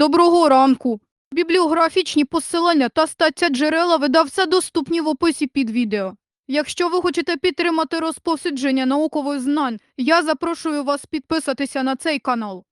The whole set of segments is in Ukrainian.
Доброго ранку. Бібліографічні посилання та стаття джерела видав все доступні в описі під відео. Якщо ви хочете підтримати розповсюдження наукових знань, я запрошую вас підписатися на цей канал.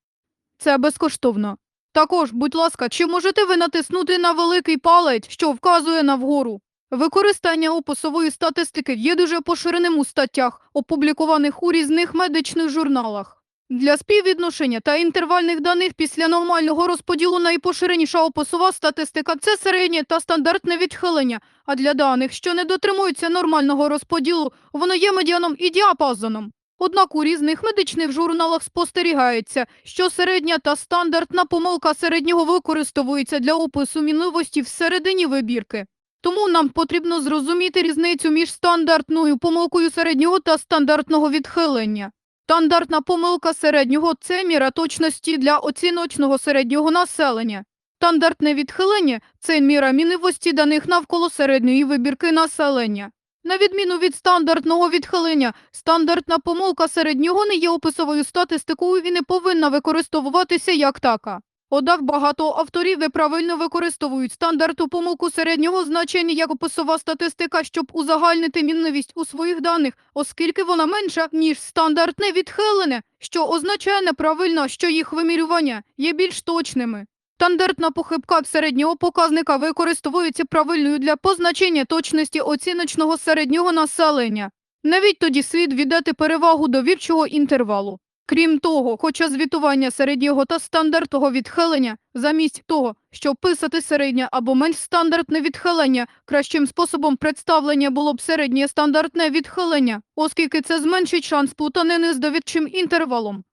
Це безкоштовно. Також, будь ласка, чи можете ви натиснути на великий палець, що вказує на вгору? Використання описової статистики є дуже поширеним у статтях, опублікованих у різних медичних журналах. Для співвідношення та інтервальних даних після нормального розподілу найпоширеніша описова статистика це середнє та стандартне відхилення, а для даних, що не дотримуються нормального розподілу, воно є медіаном і діапазоном. Однак у різних медичних журналах спостерігається, що середня та стандартна помилка середнього використовується для опису мінливості всередині вибірки. Тому нам потрібно зрозуміти різницю між стандартною помилкою середнього та стандартного відхилення. Стандартна помилка середнього – це міра точності для оціночного середнього населення. Стандартне відхилення – це міра мінливості даних навколо середньої вибірки населення. На відміну від стандартного відхилення, стандартна помилка середнього не є описовою статистикою і не повинна використовуватися як така. Однак багато авторів неправильно використовують стандартну помилку середнього значення як описова статистика, щоб узагальнити мінливість у своїх даних, оскільки вона менша, ніж стандартне відхилене, що означає неправильно, що їх вимірювання є більш точними. Стандартна похибка середнього показника використовується правильною для позначення точності оціночного середнього населення. Навіть тоді слід віддати перевагу довірчого інтервалу. Крім того, хоча звітування середнього та стандартного відхилення, замість того, щоб писати середнє або менш стандартне відхилення, кращим способом представлення було б середнє стандартне відхилення, оскільки це зменшить шанс плутанини з довідчим інтервалом.